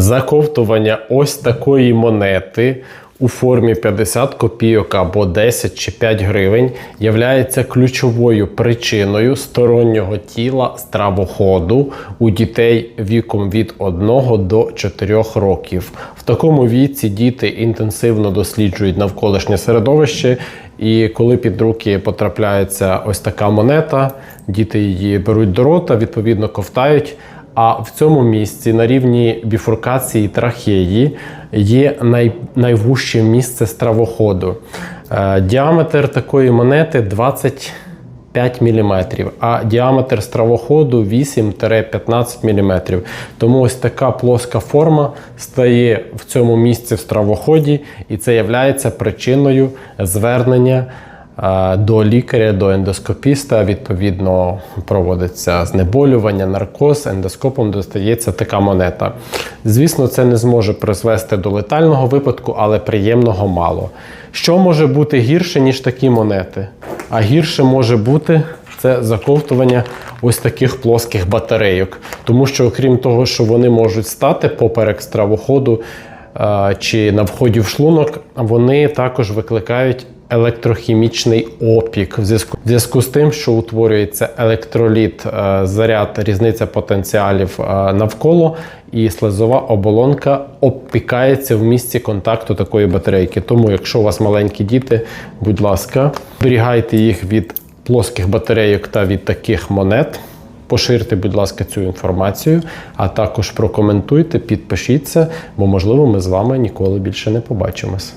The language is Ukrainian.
Заковтування ось такої монети у формі 50 копійок або 10 чи 5 гривень являється ключовою причиною стороннього тіла стравоходу у дітей віком від 1 до 4 років. В такому віці діти інтенсивно досліджують навколишнє середовище, і коли під руки потрапляється ось така монета, діти її беруть до рота, відповідно ковтають. А в цьому місці на рівні біфуркації трахеї є най, найвужче місце стравоходу. Е, діаметр такої монети 25 мм, а діаметр стравоходу 8-15 мм. Тому ось така плоска форма стає в цьому місці в стравоході, і це є причиною звернення до лікаря, до ендоскопіста. Відповідно, проводиться знеболювання, наркоз, ендоскопом достається така монета. Звісно, це не зможе призвести до летального випадку, але приємного мало. Що може бути гірше, ніж такі монети? А гірше може бути це заковтування ось таких плоских батарейок. Тому що, окрім того, що вони можуть стати поперек стравоходу чи на вході в шлунок, вони також викликають електрохімічний опік в зв'язку в зв'язку з тим, що утворюється електроліт, е, заряд, різниця потенціалів е, навколо, і слизова оболонка обпікається в місці контакту такої батарейки. Тому, якщо у вас маленькі діти, будь ласка, зберігайте їх від плоских батарейок та від таких монет. Поширте, будь ласка, цю інформацію, а також прокоментуйте, підпишіться, бо, можливо, ми з вами ніколи більше не побачимось.